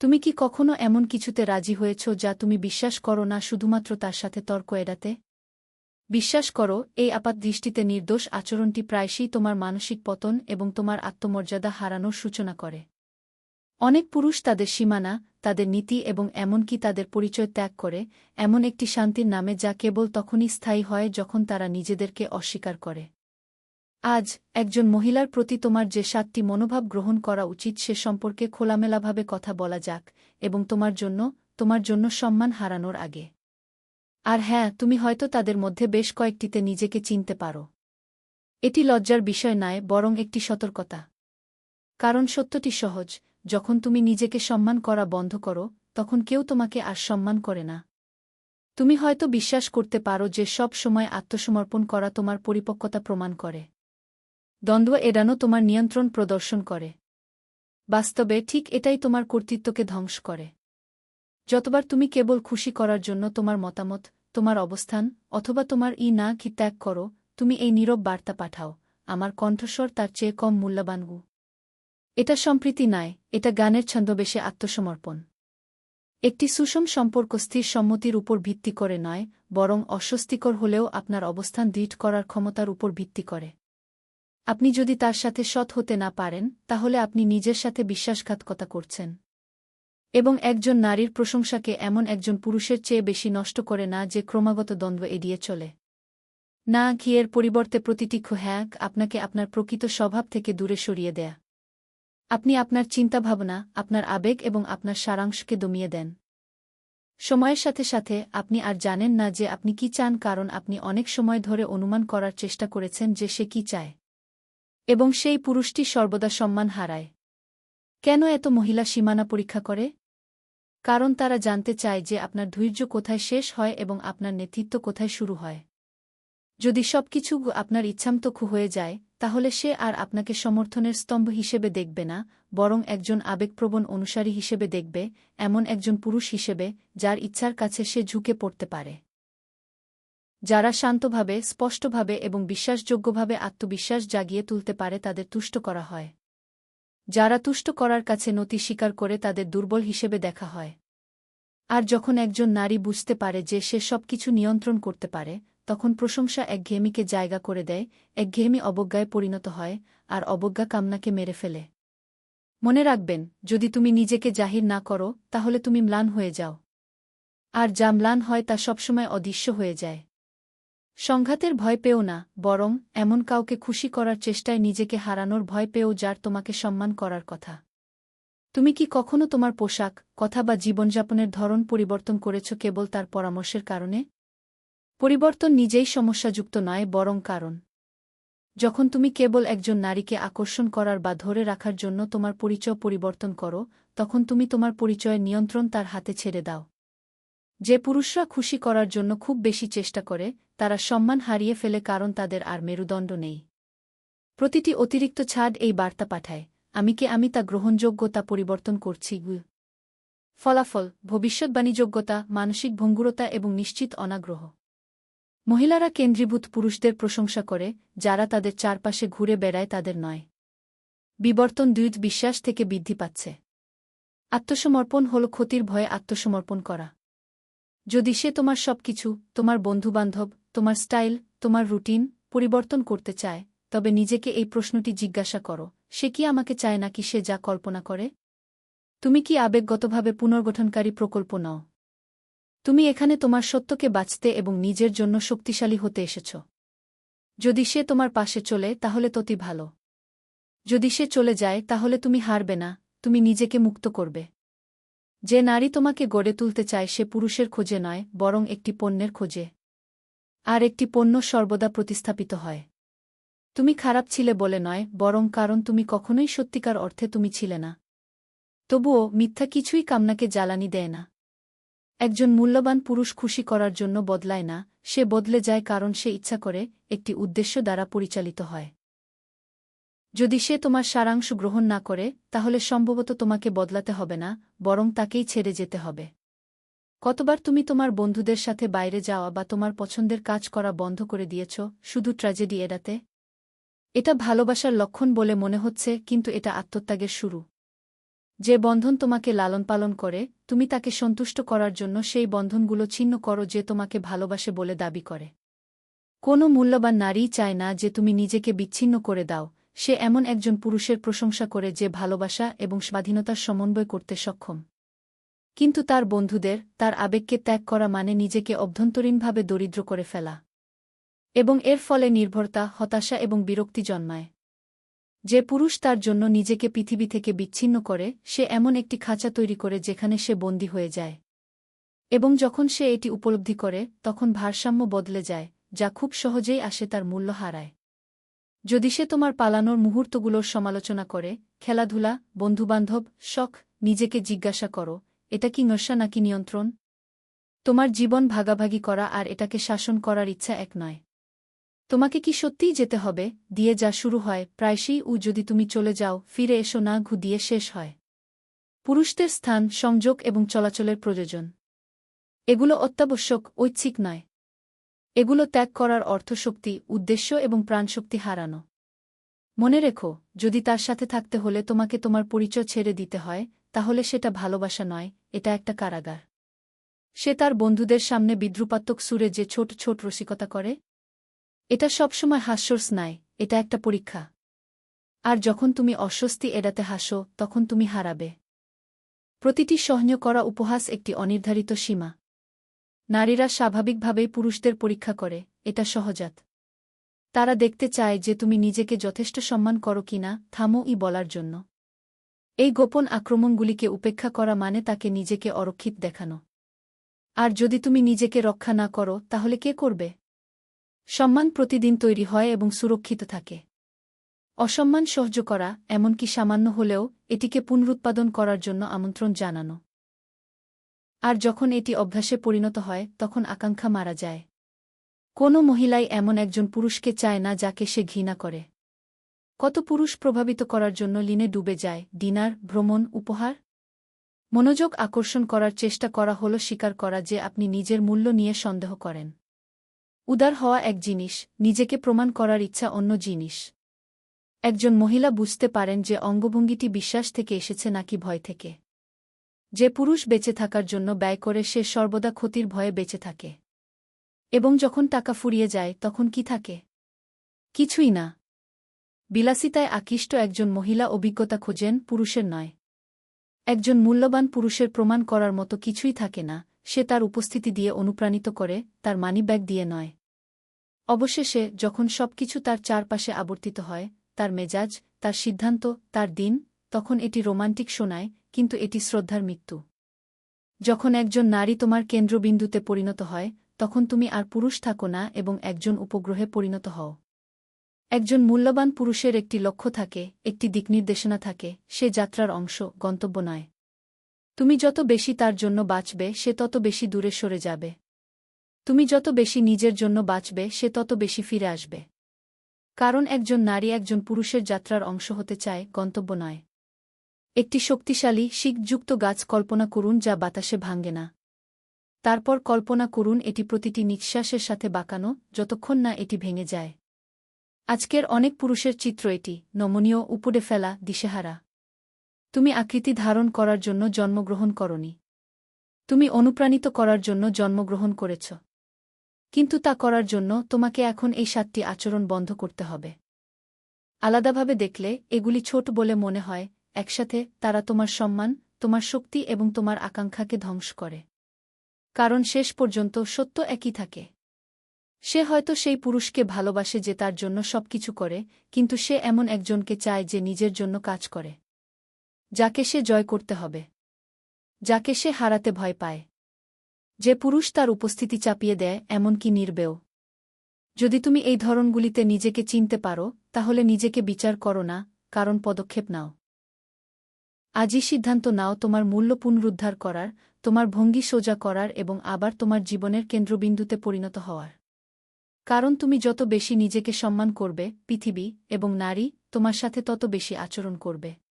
তুমি কি কখনো এমন কিছুতে রাজি হয়েছ যা তুমি বিশ্বাস করো না শুধুমাত্র তার সাথে তর্ক এড়াতে? বিশ্বাস করো, এই আপাত দৃষ্টিতে নির্দোষ আচরণটি প্রায়শই তোমার মানসিক পতন এবং তোমার আত্মমর্যাদা হারানোর সূচনা করে। অনেক পুরুষ তাদের সীমানা, তাদের নীতি এবং এমনকি তাদের পরিচয় ত্যাগ করে, এমন একটি শান্তির নামে যা কেবল তখনই স্থায়ী হয় যখন তারা নিজেদেরকে অস্বীকার করে। আজ একজন মহিলার প্রতি তোমার যে সাতটি মনোভাব গ্রহণ করা উচিত সে সম্পর্কে খোলামেলাভাবে কথা বলা যাক এবং তোমার জন্য তোমার জন্য সম্মান হারানোর আগে। আর হ্যাঁ তুমি হয়তো তাদের মধ্যে বেশ কয়েকটিতে নিজেকে চিনতে পারো। এটি লজ্জার বিষয় নয়, বরং একটি সতর্কতা। কারণ সত্যটি সহজ, যখন তুমি নিজেকে সম্মান করা বন্ধ করো, তখন কেউ তোমাকে আর সম্মান করে না। তুমি হয়তো বিশ্বাস করতে পারো যে সব সময় আত্মসমর্পণ করা তোমার পরিপক্কতা প্রমাণ করে। দ্বন্দ্ব এড়ানো তোমার নিয়ন্ত্রণ প্রদর্শন করে। বাস্তবে ঠিক এটাই তোমার কর্তৃত্বকে ধ্বংস করে। যতবার তুমি কেবল খুশি করার জন্য তোমার মতামত, তোমার অবস্থান, অথবা তোমার ই না কি ত্যাগ করো, তুমি এই নীরব বার্তা পাঠাও, আমার কণ্ঠস্বর তার চেয়ে কম মূল্যবান গু। এটা সম্প্রীতি নয়, এটা গানের ছন্দবেশে আত্মসমর্পণ। একটি সুষম সম্পর্ক স্থির সম্মতির উপর ভিত্তি করে নয়, বরং অস্বস্তিকর হলেও আপনার অবস্থান দৃঢ় করার ক্ষমতার উপর ভিত্তি করে। আপনি যদি তার সাথে সৎ হতে না পারেন, তাহলে আপনি নিজের সাথে বিশ্বাসঘাতকতা করছেন। এবং একজন নারীর প্রশংসাকে এমন একজন পুরুষের চেয়ে বেশি নষ্ট করে না যে ক্রমাগত দ্বন্দ্ব এড়িয়ে চলে। না, ঘিয়ের পরিবর্তে প্রতিটি হ্যাক আপনাকে আপনার প্রকৃত স্বভাব থেকে দূরে সরিয়ে দেয়া। আপনি আপনার চিন্তাভাবনা, আপনার আবেগ এবং আপনার সারাংশকে দমিয়ে দেন। সময়ের সাথে সাথে আপনি আর জানেন না যে আপনি কি চান, কারণ আপনি অনেক সময় ধরে অনুমান করার চেষ্টা করেছেন যে সে কি চায়। এবং সেই পুরুষটি সর্বদা সম্মান হারায়। কেন এত মহিলা সীমানা পরীক্ষা করে? কারণ তারা জানতে চায় যে আপনার ধৈর্য কোথায় শেষ হয় এবং আপনার নেতৃত্ব কোথায় শুরু হয়। যদি সবকিছু আপনার ইচ্ছামতক্ষু হয়ে যায়, তাহলে সে আর আপনাকে সমর্থনের স্তম্ভ হিসেবে দেখবে না, বরং একজন আবেগপ্রবণ অনুসারী হিসেবে দেখবে, এমন একজন পুরুষ হিসেবে, যার ইচ্ছার কাছে সে ঝুঁকে পড়তে পারে। যারা শান্তভাবে, স্পষ্টভাবে এবং বিশ্বাসযোগ্যভাবে আত্মবিশ্বাস জাগিয়ে তুলতে পারে তাদের তুষ্ট করা হয়। যারা তুষ্ট করার কাছে নতি স্বীকার করে তাদের দুর্বল হিসেবে দেখা হয়। আর যখন একজন নারী বুঝতে পারে যে সে সবকিছু নিয়ন্ত্রণ করতে পারে, তখন প্রশংসা একঘেয়েমিকে জায়গা করে দেয় একঘেয়েমি অবজ্ঞায় পরিণত হয়, আর অবজ্ঞা কামনাকে মেরে ফেলে। মনে রাখবেন, যদি তুমি নিজেকে জাহির না করো, তাহলে তুমি ম্লান হয়ে যাও। আর যা ম্লান হয় তা সবসময় অদৃশ্য হয়ে যায়। সংঘাতের ভয় পেও না, বরং এমন কাউকে খুশি করার চেষ্টায় নিজেকে হারানোর ভয় পেও যার তোমাকে সম্মান করার কথা। তুমি কি কখনো তোমার পোশাক, কথা বা জীবনযাপনের ধরন পরিবর্তন করেছ কেবল তার পরামর্শের কারণে? পরিবর্তন নিজেই সমস্যাযুক্ত নয়, বরং কারণ। যখন তুমি কেবল একজন নারীকে আকর্ষণ করার বা ধরে রাখার জন্য তোমার পরিচয় পরিবর্তন করো, তখন তুমি তোমার পরিচয়ের নিয়ন্ত্রণ তার হাতে ছেড়ে দাও। যে পুরুষরা খুশি করার জন্য খুব বেশি চেষ্টা করে, তারা সম্মান হারিয়ে ফেলে কারণ তাদের আর মেরুদণ্ড নেই। প্রতিটি অতিরিক্ত ছাদ এই বার্তা পাঠায়, আমি কে আমি তা গ্রহণযোগ্যতা পরিবর্তন করছি ফলাফল ভবিষ্যৎবাণীযোগ্যতা মানসিক ভঙ্গুরতা এবং নিশ্চিত অনাগ্রহ। মহিলারা কেন্দ্রীভূত পুরুষদের প্রশংসা করে, যারা তাদের চারপাশে ঘুরে বেড়ায় তাদের নয়। বিবর্তন দুইট বিশ্বাস থেকে বৃদ্ধি পাচ্ছে। আত্মসমর্পণ হল ক্ষতির ভয়ে আত্মসমর্পণ করা। যদি সে তোমার সবকিছু, তোমার বন্ধুবান্ধব, তোমার স্টাইল, তোমার রুটিন পরিবর্তন করতে চায়, তবে নিজেকে এই প্রশ্নটি জিজ্ঞাসা করো, সে কি আমাকে চায় নাকি সে যা কল্পনা করে? তুমি কি আবেগগতভাবে পুনর্গঠনকারী প্রকল্প নাও? তুমি এখানে তোমার সত্যকে বাঁচতে এবং নিজের জন্য শক্তিশালী হতে এসেছ। যদি সে তোমার পাশে চলে, তাহলে ততি ভালো। যদি সে চলে যায়, তাহলে তুমি হারবে না, তুমি নিজেকে মুক্ত করবে। যে নারী তোমাকে গড়ে তুলতে চায় সে পুরুষের খোঁজে নয়, বরং একটি পণ্যের খোঁজে। আর একটি পণ্য সর্বদা প্রতিস্থাপিত হয়। তুমি খারাপ ছিলে বলে নয়, বরং কারণ তুমি কখনোই সত্যিকার অর্থে তুমি ছিলে না। তবুও মিথ্যা কিছুই কামনাকে জ্বালানি দেয় না। একজন মূল্যবান পুরুষ খুশি করার জন্য বদলায় না, সে বদলে যায় কারণ সে ইচ্ছা করে, একটি উদ্দেশ্য দ্বারা পরিচালিত হয়। যদি সে তোমার সারাংশ গ্রহণ না করে, তাহলে সম্ভবত তোমাকে বদলাতে হবে না, বরং তাকেই ছেড়ে যেতে হবে। কতবার তুমি তোমার বন্ধুদের সাথে বাইরে যাওয়া বা তোমার পছন্দের কাজ করা বন্ধ করে দিয়েছ, শুধু ট্র্যাজেডি এড়াতে? এটা ভালোবাসার লক্ষণ বলে মনে হচ্ছে, কিন্তু এটা আত্মত্যাগের শুরু। যে বন্ধন তোমাকে লালন পালন করে, তুমি তাকে সন্তুষ্ট করার জন্য সেই বন্ধনগুলো ছিন্ন করো যে তোমাকে ভালোবাসে বলে দাবি করে। কোনো মূল্যবান নারীই চায় না যে তুমি নিজেকে বিচ্ছিন্ন করে দাও সে এমন একজন পুরুষের প্রশংসা করে যে ভালোবাসা এবং স্বাধীনতার সমন্বয় করতে সক্ষম। কিন্তু তার বন্ধুদের, তার আবেগকে ত্যাগ করা মানে নিজেকে অভ্যন্তরীণভাবে দরিদ্র করে ফেলা। এবং এর ফলে নির্ভরতা, হতাশা এবং বিরক্তি জন্মায়। যে পুরুষ তার জন্য নিজেকে পৃথিবী থেকে বিচ্ছিন্ন করে, সে এমন একটি খাঁচা তৈরি করে যেখানে সে বন্দী হয়ে যায়। এবং যখন সে এটি উপলব্ধি করে, তখন ভারসাম্য বদলে যায়, যা খুব সহজেই আসে তার মূল্য হারায়। যদি সে তোমার পালানোর মুহূর্তগুলোর সমালোচনা করে, খেলাধুলা, বন্ধুবান্ধব, শখ, নিজেকে জিজ্ঞাসা করো, এটা কি নশা নাকি নিয়ন্ত্রণ? তোমার জীবন ভাগাভাগি করা আর এটাকে শাসন করার ইচ্ছা এক নয়। তোমাকে কি সত্যিই যেতে হবে? দিয়ে যা শুরু হয় প্রায়শই উ যদি তুমি চলে যাও, ফিরে এসো না ঘু দিয়ে শেষ হয়। পুরুষদের স্থান, সংযোগ এবং চলাচলের প্রয়োজন। এগুলো অত্যাবশ্যক, ঐচ্ছিক নয়। এগুলো ত্যাগ করার অর্থশক্তি, উদ্দেশ্য এবং প্রাণশক্তি হারানো। মনে রেখো, যদি তার সাথে থাকতে হলে তোমাকে তোমার পরিচয় ছেড়ে দিতে হয়, তাহলে সেটা ভালোবাসা নয়, এটা একটা কারাগার। সে তার বন্ধুদের সামনে বিদ্রুপাত্মক সুরে যে ছোট ছোট রসিকতা করে, এটা সবসময় হাস্যর স্নায়, এটা একটা পরীক্ষা। আর যখন তুমি অস্বস্তি এড়াতে হাসো, তখন তুমি হারাবে। প্রতিটি সহ্য করা উপহাস একটি অনির্ধারিত সীমা। নারীরা স্বাভাবিকভাবেই পুরুষদের পরীক্ষা করে, এটা সহজাত। তারা দেখতে চায় যে তুমি নিজেকে যথেষ্ট সম্মান করো কিনা থামো ই বলার জন্য। এই গোপন আক্রমণগুলিকে উপেক্ষা করা মানে তাকে নিজেকে অরক্ষিত দেখানো। আর যদি তুমি নিজেকে রক্ষা না করো, তাহলে কে করবে? সম্মান প্রতিদিন তৈরি হয় এবং সুরক্ষিত থাকে। অসম্মান সহ্য করা, এমনকি সামান্য হলেও, এটিকে পুনরুৎপাদন করার জন্য আমন্ত্রণ জানানো। আর যখন এটি অভ্যাসে পরিণত হয়, তখন আকাঙ্ক্ষা মারা যায়। কোনো মহিলাই এমন একজন পুরুষকে চায় না যাকে সে ঘৃণা করে। কত পুরুষ প্রভাবিত করার জন্য লিনে ডুবে যায়, ডিনার, ভ্রমণ, উপহার? মনোযোগ আকর্ষণ করার চেষ্টা করা হল স্বীকার করা যে আপনি নিজের মূল্য নিয়ে সন্দেহ করেন। উদার হওয়া এক জিনিস, নিজেকে প্রমাণ করার ইচ্ছা অন্য জিনিস। একজন মহিলা বুঝতে পারেন যে অঙ্গভঙ্গিটি বিশ্বাস থেকে এসেছে নাকি ভয় থেকে। যে পুরুষ বেঁচে থাকার জন্য ব্যয় করে, সে সর্বদা ক্ষতির ভয়ে বেঁচে থাকে। এবং যখন টাকা ফুরিয়ে যায়, তখন কি থাকে? কিছুই না। বিলাসিতায় আকৃষ্ট একজন মহিলা অভিজ্ঞতা খোঁজেন, পুরুষের নয়। একজন মূল্যবান পুরুষের প্রমাণ করার মতো কিছুই থাকে না, সে তার উপস্থিতি দিয়ে অনুপ্রাণিত করে, তার মানিব্যাগ দিয়ে নয়। অবশেষে, যখন সবকিছু তার চারপাশে আবর্তিত হয়, তার মেজাজ, তার সিদ্ধান্ত, তার দিন, তখন এটি রোমান্টিক শোনায় কিন্তু এটি শ্রদ্ধার মৃত্যু। যখন একজন নারী তোমার কেন্দ্রবিন্দুতে পরিণত হয়, তখন তুমি আর পুরুষ থাকো না এবং একজন উপগ্রহে পরিণত হও। একজন মূল্যবান পুরুষের একটি লক্ষ্য থাকে, একটি দিকনির্দেশনা থাকে, সে যাত্রার অংশ, গন্তব্য নয়। তুমি যত বেশি তার জন্য বাঁচবে, সে তত বেশি দূরে সরে যাবে। তুমি যত বেশি নিজের জন্য বাঁচবে, সে তত বেশি ফিরে আসবে। কারণ একজন নারী একজন পুরুষের যাত্রার অংশ হতে চায়, গন্তব্য নয়। একটি শক্তিশালী শিখযুক্ত গাছ কল্পনা করুন যা বাতাসে ভাঙ্গে না। তারপর কল্পনা করুন এটি প্রতিটি নিঃশ্বাসের সাথে বাঁকানো, যতক্ষণ না এটি ভেঙে যায়। আজকের অনেক পুরুষের চিত্র এটি, নমনীয় উপড়ে ফেলা, দিশেহারা। তুমি আকৃতি ধারণ করার জন্য জন্মগ্রহণ করনি। তুমি অনুপ্রাণিত করার জন্য জন্মগ্রহণ করেছ। কিন্তু তা করার জন্য তোমাকে এখন এই সাতটি আচরণ বন্ধ করতে হবে। আলাদাভাবে দেখলে এগুলি ছোট বলে মনে হয় একসাথে তারা তোমার সম্মান, তোমার শক্তি এবং তোমার আকাঙ্ক্ষাকে ধ্বংস করে। কারণ শেষ পর্যন্ত সত্য একই থাকে। সে হয়তো সেই পুরুষকে ভালোবাসে যে তার জন্য সবকিছু করে, কিন্তু সে এমন একজনকে চায় যে নিজের জন্য কাজ করে। যাকে সে জয় করতে হবে। যাকে সে হারাতে ভয় পায়। যে পুরুষ তার উপস্থিতি চাপিয়ে দেয়, এমনকি নির্বেও। যদি তুমি এই ধরনগুলিতে নিজেকে চিনতে পারো, তাহলে নিজেকে বিচার করো না, কারণ পদক্ষেপ নাও। আজই সিদ্ধান্ত নাও তোমার মূল্য পুনরুদ্ধার করার, তোমার ভঙ্গি সোজা করার এবং আবার তোমার জীবনের কেন্দ্রবিন্দুতে পরিণত হওয়ার। কারণ তুমি যত বেশি নিজেকে সম্মান করবে, পৃথিবী এবং নারী তোমার সাথে তত বেশি আচরণ করবে।